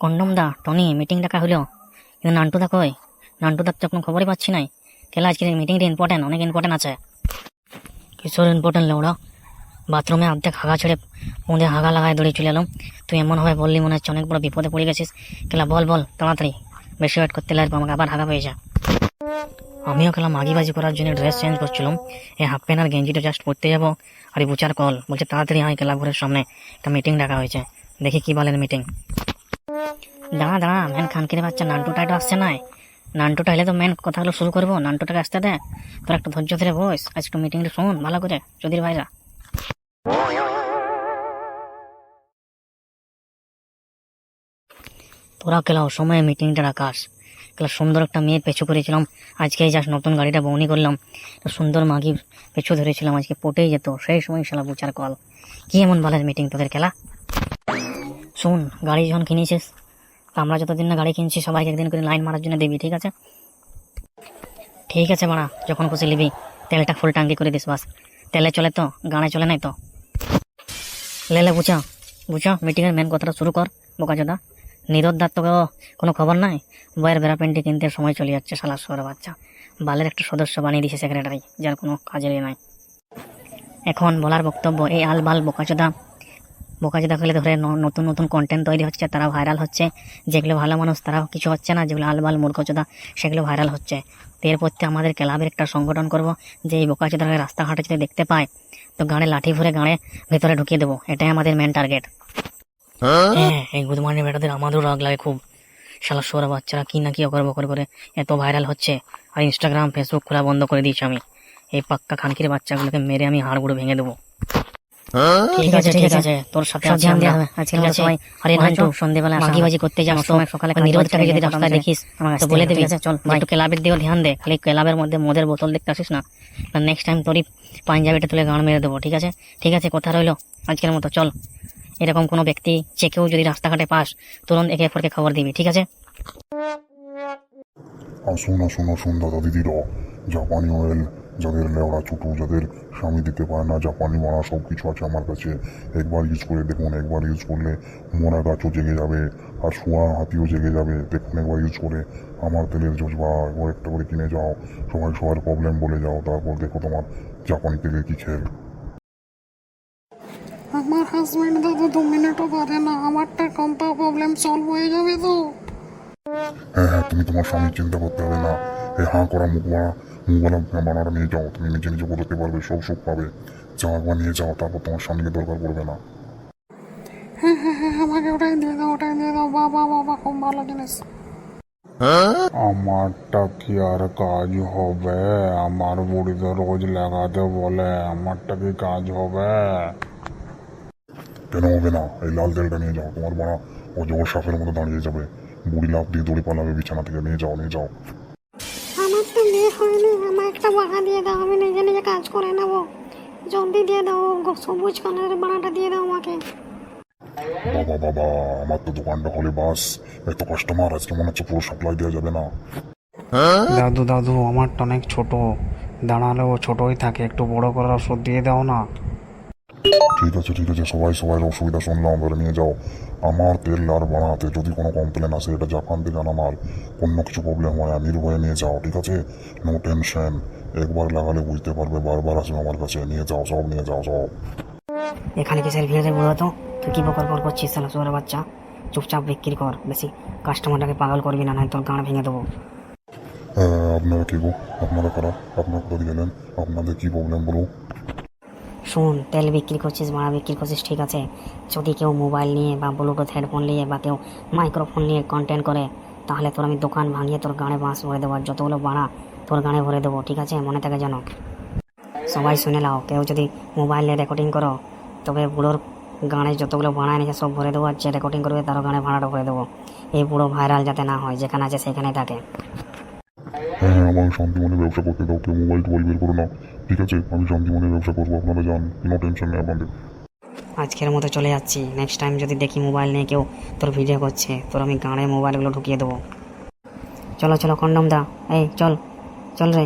Condom দা, Tony meeting ডাকা হলো। কিন্তু নান্টু দা কই? নান্টু দার তো কোনো খবরই পাচ্ছি নাই। কেলা আজকে মিটিংটা ইম্পর্টেন্ট অনেক ইম্পর্টেন্ট আছে। কিশোর ইম্পর্টেন্ট লেওড়া বাথরুমে অর্ধেক হাগা ছেড়ে মুঁদে হাগা লাগায় দৌড়ে চলে এলাম। তুই এমন ভাবে বললি মনে হচ্ছে অনেক বড় বিপদে পড়ে গেছিস। কেলা, বল বল, তাড়াতাড়ি। বেশি ওয়েট করতে লাগবে, আমাকে আবার হাগা পেয়েছে আমিও খেলাম আগিবাজি করার জন্য ড্রেস চেঞ্জ করছিলাম। এই হাফ প্যান্ট আর গেঞ্জিটা জাস্ট পরতে যাব। আর বুচার কল। বলছে, তাড়াতাড়ি আয় ক্লাব ঘরের সামনে। একটা মিটিং ডাকা হয়েছে। দেখি কি বলেন মিটিং দাঁড়া দাঁড়া ম্যান খানকিরে বাচ্চা নান্টুটা একটু আসছে নাই। নান্টুটা এলে তো মেন কথাগুলো শুরু করব। নান্টুটাকে আসতে দে। তোর একটু ধৈর্য ধরে বস। আজ একটু মিটিংটা শোন, ভালো করে চৌধুরী ভাইরা। তোরা কেলাও সময়ে মিটিংটা রাখাস। কেলা সুন্দর একটা মেয়ে পেছু করেছিলাম। আজকে যাস নতুন গাড়িটা বউনি করলাম। সুন্দর মাগি পেছু ধরেছিলাম আজকে, পটেই যেত। সেই সময় শালা বুচার কল। কি এমন ভালো মিটিং তোদের খেলা শোন, গাড়ি যখন কিনেছিস তা আমরা যতদিন না গাড়ি কিনছি, সবাইকে একদিন করে লাইন মারার জন্য দিবি, ঠিক আছে? ঠিক আছে বাড়া যখন খুশি নিবি। তেলটা ফুল টাঙ্কি করে দিস, বাস। তেলে চলে তো, গানে চলে নাই তো। লেলে বুঝা বুঝা মিটিংয়ের মেন কথাটা শুরু কর, বোকাচোদা। নিরোদ্দার তো কোনো খবর নাই? বইয়ের বেড়া পেন্টি কিনতে সময় চলে যাচ্ছে, শালা সোয়ার বাচ্চা। বালের একটা সদস্য বানিয়ে দিয়েছে সেক্রেটারি যার কোনো কাজেরই নাই। এখন বলার বক্তব্য, এই আল বাল বোকাচোদা। বোকাচোদা খেলে ধরে নতুন নতুন কন্টেন্ট তৈরি হচ্ছে তারা ভাইরাল হচ্ছে। যেগুলো ভালো মানুষ তারাও কিছু হচ্ছে না যেগুলো আলবাল মূর্খচোদা সেগুলো ভাইরাল হচ্ছে। তো এরপর থেকে আমাদের ক্লাবের একটা সংগঠন করব যে এই বোকাচোদাকে রাস্তাঘাটে যদি দেখতে পায় তো গাড়ে লাঠি ভরে গাড়ে ভেতরে ঢুকিয়ে দেবো। এটাই আমাদের মেন টার্গেট হ্যাঁ? এই গুদমানি বেটাদের আমাদেরও রাগ লাগে খুব। শালা সোরা বাচ্চারা কি না কি অকর বকর করে এত ভাইরাল হচ্ছে। আর ইনস্টাগ্রাম ফেসবুক খোলা বন্ধ করে দিয়েছি আমি। এই পাক্কা খানকির বাচ্চাগুলোকে মেরে আমি হাড়গুলো ভেঙে দেবো। ঠিক আছে ঠিক আছে তোর সাথে আছি ধ্যান দেওয়া হবে। আজকে সবাই আরে নান্টু সন্ধ্যেবেলা মাগিবাজি করতে যাস সময় সকালে নিরোধটাকে যদি রাস্তায় দেখিস তো বলে দিবি চল একটু ক্লাবের দিকেও ধ্যান দে খালি ক্লাবের মধ্যে মদের বোতল দেখতে আসিস না। নেক্সট টাইম তোরই পাঞ্জাবিটা তুলে গান মেরে দেবো ঠিক আছে? ঠিক আছে কথা রইল আজকের মতো চল। এরকম কোনো ব্যক্তি যে কেউ যদি রাস্তাঘাটে পাস তুরন্ত একে ফরকে খবর দিবি ঠিক আছে? আসুন আসুন আসুন দাদা দিদিরা। জাপানি অয়েল যাদের লেওড়া ছোটো যাদের স্বামী দিতে পারে না জাপানি মারা সব কিছু আছে আমার কাছে। একবার ইউজ করে দেখুন একবার ইউজ করলে মরা গাছও জেগে যাবে আর শোয়া হাতিও জেগে যাবে। দেখুন একবার ইউজ করে আমার তেলের জজবা একবার একটা করে কিনে যাও সবাই সবার প্রবলেম বলে যাও তারপর দেখো তোমার জাপানি তেলের কি খেল। আমার হাজব্যান্ড দাদা দু মিনিটও পারে না আমারটা কম্পা প্রবলেম সলভ হয়ে যাবে তো। হ্যাঁ হ্যাঁ তুমি তোমার স্বামীর চিন্তা করতে হবে না। এ হাঁ করা মুখ বানা মুখ বানা বানাটা নিয়ে যাও। তুমি নিজে নিজে বলতে পারবে সব সুখ পাবে। যাও একবার নিয়ে যাও তারপর তোমার স্বামীকে দরকার পড়বে না। হ্যাঁ হ্যাঁ হ্যাঁ আমাকে ওটাই দিয়ে দাও ওটাই দিয়ে দাও। বাবা বাবা খুব ভালো জিনিস। আমারটা কি আর কাজ হবে? আমার বুড়ি তো রোজ লাগাতে বলে আমারটা কি কাজ হবে? কেন হবে না? এই লাল তেলটা নিয়ে যাও। তোমার বাড়া অজগর সাপের মতো দাঁড়িয়ে যাবে। বুড়ি লাভ দিয়ে দড়ি পালাবে বিছানা থেকে। নিয়ে যাও নিয়ে যাও। একটা বাঘা দিয়ে দাও আমি নিজে নিজে কাজ করে নেব। জলদি দিয়ে দাও সবুজ কালারের বাড়াটা দিয়ে দাও আমাকে। বাবা বাবা আমার তো দোকানটা হলে বাস। এত কাস্টমার আজকে মনে হচ্ছে পুরো সাপ্লাই দেওয়া যাবে না। দাদু দাদু আমারটা অনেক ছোট। দাঁড়ালেও ছোটই থাকে একটু বড় করার ওষুধ দিয়ে দাও না। ঠিক আছে ঠিক আছে সবাই সবাই অসুবিধা শুনলাম ধরে নিয়ে যাও। আমার তেল আর বানাতে যদি কোনো কমপ্লেন আসে এটা জাপান থেকে আনা মাল। অন্য কিছু প্রবলেম হয় আমি নির্ভয়ে নিয়ে যাও ঠিক আছে? নো টেনশন একবার লাগালে বুঝতে পারবে বারবার আসবে আমার কাছে। নিয়ে যাও সব নিয়ে যাও সব। এখানে কি সেলফি রে বলো তো? তুই কি বকর বকর করছিস শালা সোরা বাচ্চা? চুপচাপ বিক্রি কর। বেশি কাস্টমারটাকে পাগল করবি না নয় তোর গান ভেঙে দেবো। হ্যাঁ, আপনারা কি গো? আপনারা কারা? আপনারা কোথায় গেলেন আপনাদের কি প্রবলেম বলো? শোন, তেল বিক্রি করছিস মারা বিক্রি করছিস, ঠিক আছে? যদি কেউ মোবাইল নিয়ে বা ব্লুটুথ হেডফোন নিয়ে বা কেউ মাইক্রোফোন নিয়ে কন্টেন্ট করে, তাহলে তোর আমি দোকান ভাঙিয়ে তোর গানে বাঁশ ভরে দেবো, আর যতগুলো বাড়া তোর গানে ভরে দেবো, ঠিক আছে? মনে থাকে যেন। সবাই শুনে নাও, কেউ যদি মোবাইল রেকর্ডিং করো, তবে বুড়োর গানে যতগুলো বানায় নিয়ে সব ভরে দেবো, আর যে রেকর্ডিং করবে তারও গানে ভাড়াটা ভরে দেবো। এই বুড়ো ভাইরাল যাতে না হয়, যেখানে আছে সেখানেই থাকে। হ্যাঁ হ্যাঁ আমাকে শান্তিমনে ব্যবসা করতে দাও, কেউ মোবাইল টোবাইল বের করো না ঠিক আছে, আমি সঞ্জীবনের ব্যবসা করব, আপনারা যান, কোনো টেনশন নেই আপনাদের। আজকের মতো চলে যাচ্ছি। নেক্সট টাইম যদি দেখি মোবাইল নিয়ে কেউ তোর ভিডিও করছে, তোর আমি গাঁড়ে মোবাইলগুলো ঢুকিয়ে দেবো। চলো চলো, কন্ডম দা, এই, চল চল রে।